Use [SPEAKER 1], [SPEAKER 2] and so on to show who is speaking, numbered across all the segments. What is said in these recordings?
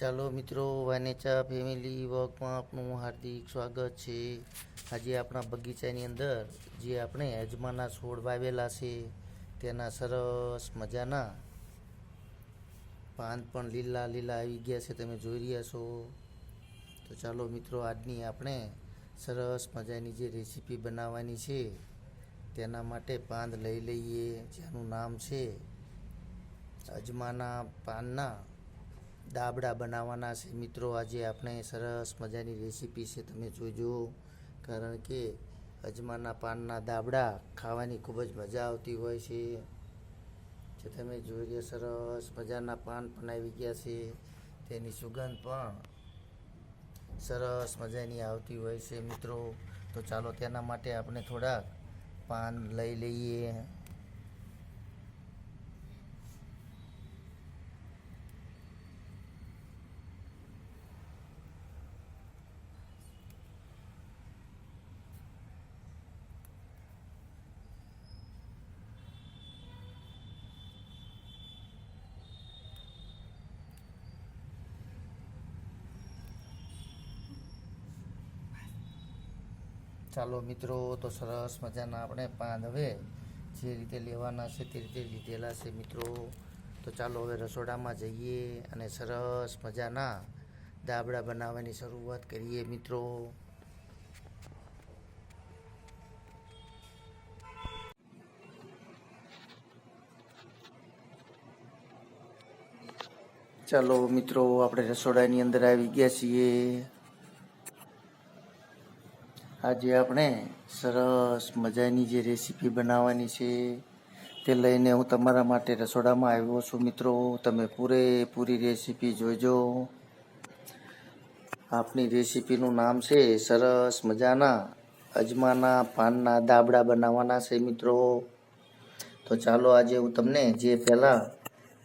[SPEAKER 1] ચાલો મિત્રો, વાનેચા ફેમિલી વર્કમાં આપનું હાર્દિક સ્વાગત છે. આજે આપણા બગીચાની અંદર જે આપણે અજમાના છોડ વાવેલા છે, તેના સરસ મજાના પાન પણ લીલા લીલા આવી ગયા છે, તમે જોઈ રહ્યા છો. તો ચાલો મિત્રો, આજની આપણે સરસ મજાની જે રેસીપી બનાવવાની છે, તેના માટે પાંદ લઈ લઈએ, જેનું નામ છે અજમાના પાનના દાબડા બનાવવાના છે. મિત્રો, આજે આપણે સરસ મજાની રેસીપી છે. તમે જોજો. કારણ કે અજમાના પાનના દાબડા ખાવાની ખૂબ જ મજા આવતી હોય છે. જે તમે જોઈ રહ્યા સરસ મજાના પાન આવી ગયા છે. તેની સુગંધ પણ સરસ મજાની આવતી હોય છે, મિત્રો. તો ચાલો, તેના માટે આપણે થોડાક પાન લઈ લઈએ. ચાલો મિત્રો, તો સરસ મજાના આપણે પાન હવે. જે રીતે લેવાના છે તે રીતે લીધેલા છે મિત્રો. તો ચાલો હવે રસોડામાં જઈએ અને સરસ મજાના દાબડા બનાવવાની શરૂઆત કરીએ મિત્રો. ચાલો મિત્રો, આપણે રસોડાની અંદર આવી ગયા છીએ. આજે આપણે સરસ મજાની જે રેસીપી બનાવવાની છે, તે લઈને હું તમારા માટે રસોડામાં આવ્યો છું મિત્રો. તમે પૂરેપૂરી રેસીપી જોજો આપની રેસીપીનું નામ છે સરસ મજાના અજમાના પાનના દાબડા બનાવવાના છે મિત્રો. તો ચાલો આજે હું તમને જે પહેલાં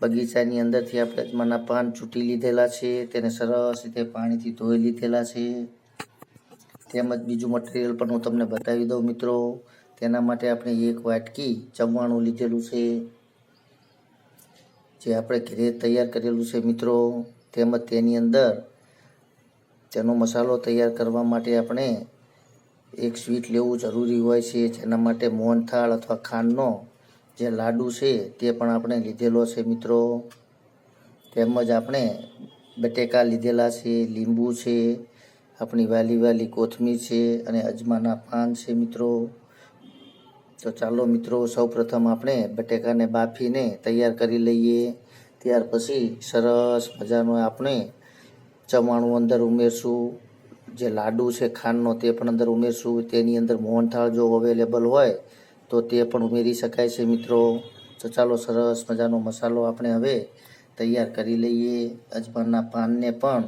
[SPEAKER 1] બગીચાની અંદરથી આપણે અજમાના પાન ચૂંટી લીધેલા છે, તેને સરસ રીતે પાણીથી ધોઈ લીધેલા છે. તેમજ બીજું મટીરિયલ પણ હું તમને બતાવી દઉં મિત્રો. તેના માટે આપણે એક વાટકી ચવાણું લીધેલું છે. જે આપણે ઘરે તૈયાર કરેલું છે મિત્રો. તેમજ તેની અંદર તેનો મસાલો તૈયાર કરવા માટે આપણે એક સ્વીટ લેવું જરૂરી હોય છે. જેના માટે મોહનથાળ અથવા ખાંડનો જે લાડુ છે તે પણ આપણે લીધેલો છે મિત્રો. તેમજ આપણે બટેકા લીધેલા છે, લીંબુ છે આપણી વાલી વાલી કોથમીર છે અને અજમાના પાન છે મિત્રો. તો ચાલો મિત્રો, સૌપ્રથમ આપણે બટેકાને બાફીને તૈયાર કરી લઈએ. ત્યાર પછી સરસ મજાનું આપણે ચવાણું અંદર ઉમેરશું. જે લાડુ છે ખાંડનો તે પણ અંદર ઉમેરશું. તેની અંદર મોહનથાળ જો અવેલેબલ હોય, તો તે પણ ઉમેરી શકાય છે મિત્રો. તો ચાલો સરસ મજાનો મસાલો આપણે હવે તૈયાર કરી લઈએ. અજમાના પાનને પણ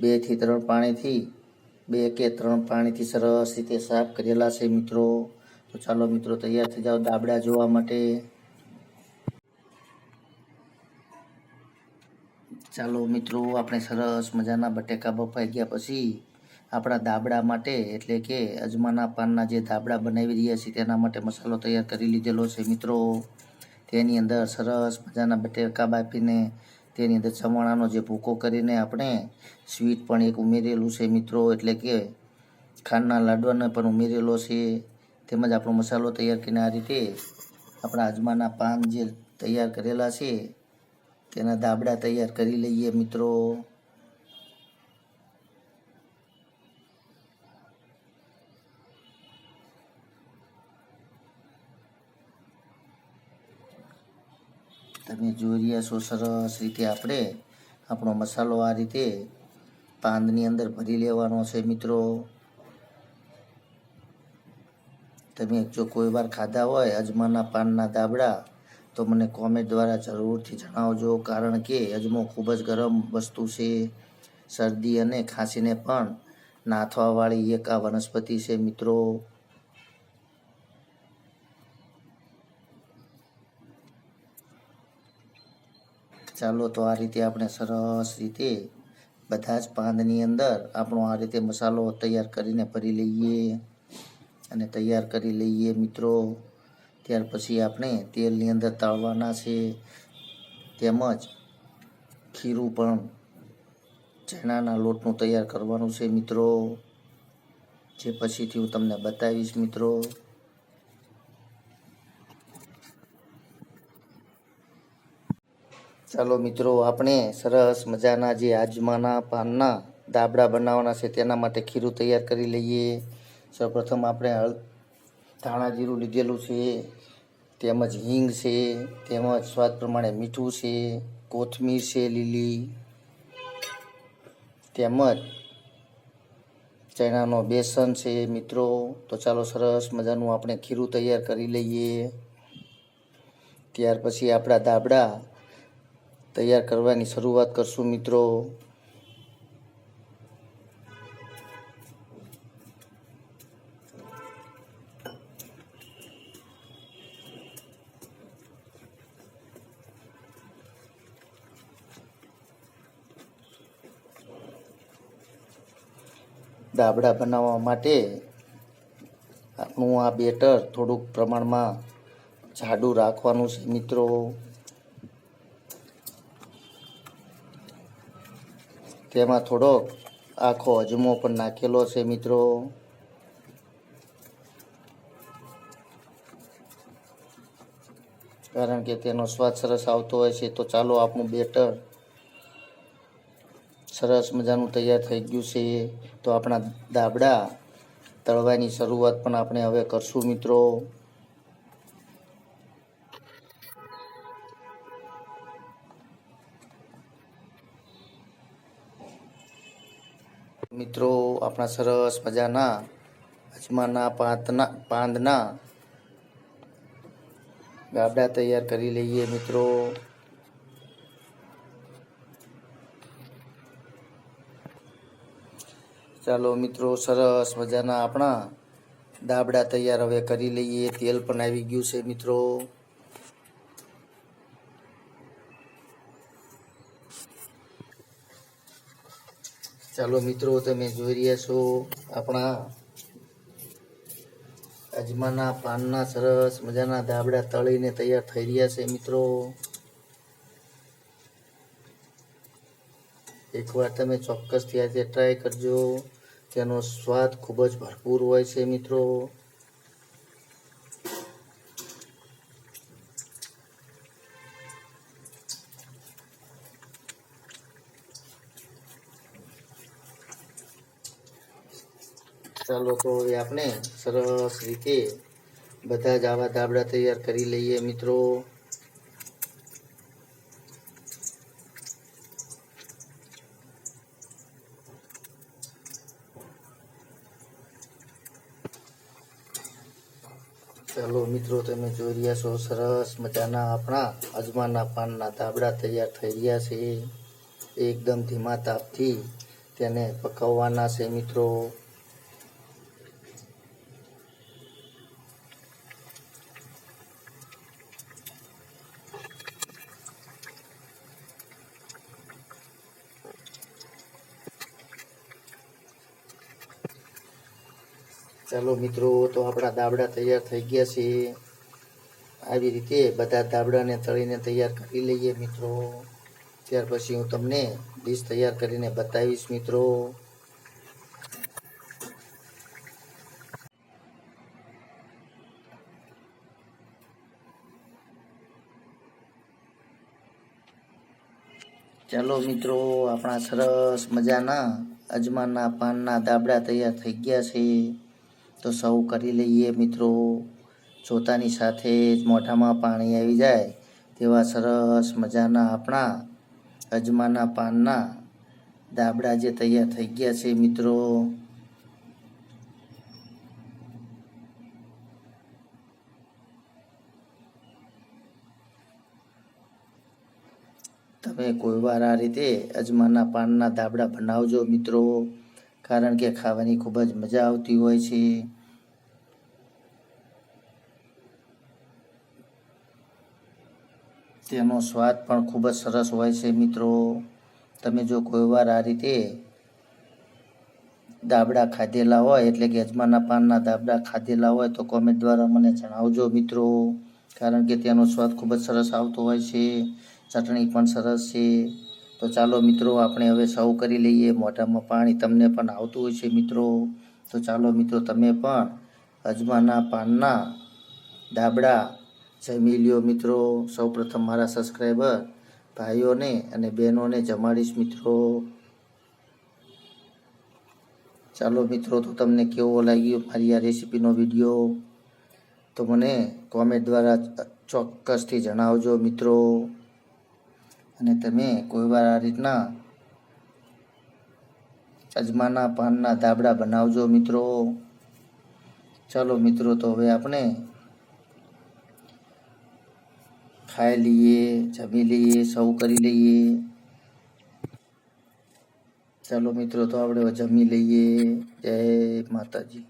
[SPEAKER 1] બેથી ત્રણ પાણીથી બે કે ત્રણ પાણીથી સરસ રીતે સાફ કરેલા છે મિત્રો. તો ચાલો મિત્રો તૈયાર થઈ જાઓ દાબડા જોવા માટે. ચાલો મિત્રો આપણે સરસ મજાના બટેકા બફાઈ ગયા પછી આપણા દાબડા માટે એટલે કે અજમાના પાનના જે દાબડા બનાવી રહ્યા છીએ તેના માટે મસાલો તૈયાર કરી લીધેલો છે મિત્રો. તેની અંદર સરસ મજાના બટેકા બાફીને તેની અંદર ચવાણાનો જે ભૂકો કરીને આપણે સ્વીટ પણ એક ઉમેરેલું છે મિત્રો, એટલે કે ખાંડના લાડવાને પણ ઉમેરેલો છે. તેમજ આપણો મસાલો તૈયાર કરીને આ રીતે આપણા અજમાના પાન જે તૈયાર કરેલા છે, તેના દાબડા તૈયાર કરી લઈએ મિત્રો. તમે જોઈ રહ્યા છો સરસ રીતે આપણે આપણો મસાલો આ રીતે પાંદની અંદર ભરી લેવાનો છે મિત્રો. તમે જો કોઈ વાર ખાધા હોય અજમાના પાનના દાબડા, તો મને કોમેન્ટ દ્વારા જરૂરથી જણાવજો, કારણ કે અજમો ખૂબ જ ગરમ વસ્તુ છે. શરદી અને ખાંસીને પણ નાથવાવાળી એક આ વનસ્પતિ છે મિત્રો. ચાલો તો આ રીતે આપણે સરસ રીતે બધા જ પાંદની અંદર આપણો આ રીતે મસાલો તૈયાર કરીને ભરી લઈએ અને તૈયાર કરી લઈએ મિત્રો. ત્યાર પછી આપણે તેલની અંદર તળવાના છે. તેમજ ખીરું પણ ચણાના લોટનું તૈયાર કરવાનું છે મિત્રો. જે પછીથી હું તમને બતાવીશ મિત્રો. ચાલો મિત્રો, આપણે સરસ મજાના જે આજમાના પાનના દાબડા બનાવવાના છે તેના માટે ખીરું તૈયાર કરી લઈએ. સૌપ્રથમ આપણે હળ, ધાણા જીરું લીધેલું છે, તેમજ હિંગ છે, તેમજ સ્વાદ પ્રમાણે મીઠું છે, કોથમીર છે લીલી, તેમજ ચણાનો બેસન છે મિત્રો. તો ચાલો સરસ મજાનું આપણે ખીરું તૈયાર કરી લઈએ. ત્યાર પછી આપણા દાબડા તૈયાર કરવાની શરૂઆત કરશું, મિત્રો. દાબડા બનાવવા માટે આપણું આ બેટર થોડુંક પ્રમાણમાં જાડું રાખવાનું છે, મિત્રો. તેમાં થોડોક આખો અજમો પણ નાખેલો છે, મિત્રો. કારણ કે તેનો સ્વાદ સરસ આવતો હોય છે, તો ચાલો આપણું બેટર સરસ મજાનું તૈયાર થઈ ગયું છે. તો આપણા દાબડા તળવાની શરૂઆત પણ આપણે હવે કરશું, મિત્રો. મિત્રો, આપણા સરસ મજાના અજમાના પાંદના પાંદના ગાબડા તૈયાર કરી લઈએ મિત્રો. ચાલો મિત્રો, સરસ મજાના આપણા દાબડા તૈયાર હવે કરી લઈએ. તેલ પણ આવી ગયું છે મિત્રો. ચાલો મિત્રો તમે જોઈ રહ્યા છો આપણા અજમાના પાનના સરસ મજાના દાબડા તળીને તૈયાર થઈ રહ્યા છે મિત્રો. એકવાર તમે ચોક્કસથી આજે ટ્રાય કરજો. તેનો સ્વાદ ખૂબ જ ભરપૂર હોય છે મિત્રો. ચાલો તો હવે આપણે સરસ રીતે બધા જ આવા દાબડા તૈયાર કરી લઈએ મિત્રો. ચાલો મિત્રો, તમે જોઈ રહ્યા છો, સરસ મજાના આપણા અજમાના પાનના દાબડા તૈયાર થઈ રહ્યા છે. એકદમ ધીમા તાપથી તેને પકવવાના છે મિત્રો. ચાલો મિત્રો, તો આપણા દાબડા તૈયાર થઈ ગયા છે આવી રીતે બધા દાબડાને તળીને તૈયાર કરી લઈએ મિત્રો. ત્યાર પછી હું તમને ડીશ તૈયાર કરીને બતાવીશ મિત્રો. ચાલો મિત્રો, આપણા સરસ મજાના અજમાના પાનના દાબડા તૈયાર થઈ ગયા છે. તો સૌ કરી લઈએ મિત્રો. જોતાની સાથે જ મોઢામાં પાણી આવી જાય તેવા સરસ મજાના આપણા અજમાના પાનના દાબડા જે તૈયાર થઈ ગયા છે મિત્રો. તમે કોઈ વાર આ રીતે અજમાના પાનના દાબડા બનાવજો મિત્રો. કારણ કે ખાવાની ખૂબ જ મજા આવતી હોય છે. તેનો સ્વાદ પણ ખૂબ જ સરસ હોય છે મિત્રો. તમે જો કોઈ વાર આ રીતે દાબડા ખાધેલા હોય, એટલે કે અજમાના પાનના દાબડા ખાધેલા હોય, તો કોમેન્ટ દ્વારા મને જણાવજો મિત્રો. કારણ કે તેનો સ્વાદ ખૂબ જ સરસ આવતો હોય છે. ચટણી પણ સરસ છે. તો ચાલો મિત્રો, આપણે હવે સૌ કરી લઈએ મોઢામાં પાણી. તમને પણ આવતું હોય છે મિત્રો. તો ચાલો મિત્રો, તમે પણ અજમાના પાનના દાબડા જમી લ્યો મિત્રો. સૌ પ્રથમ મારા સબસ્ક્રાઈબર, ભાઈઓને અને બહેનોને જમાડીશ મિત્રો. ચાલો મિત્રો, તો તમને કેવો લાગ્યો મારી આ રેસીપીનો વીડિયો? તો મને કોમેન્ટ દ્વારા ચોક્કસથી જણાવજો મિત્રો. અને તમે કોઈવાર આ રીતના અજમાના પાનના ધાબળા બનાવજો મિત્રો. ચાલો મિત્રો, તો હવે આપણે ખાઈ લઈએ, જમી લઈએ, સૌ કરી લઈએ. ચાલો મિત્રો, તો આપણે જમી લઈએ. જય માતાજી.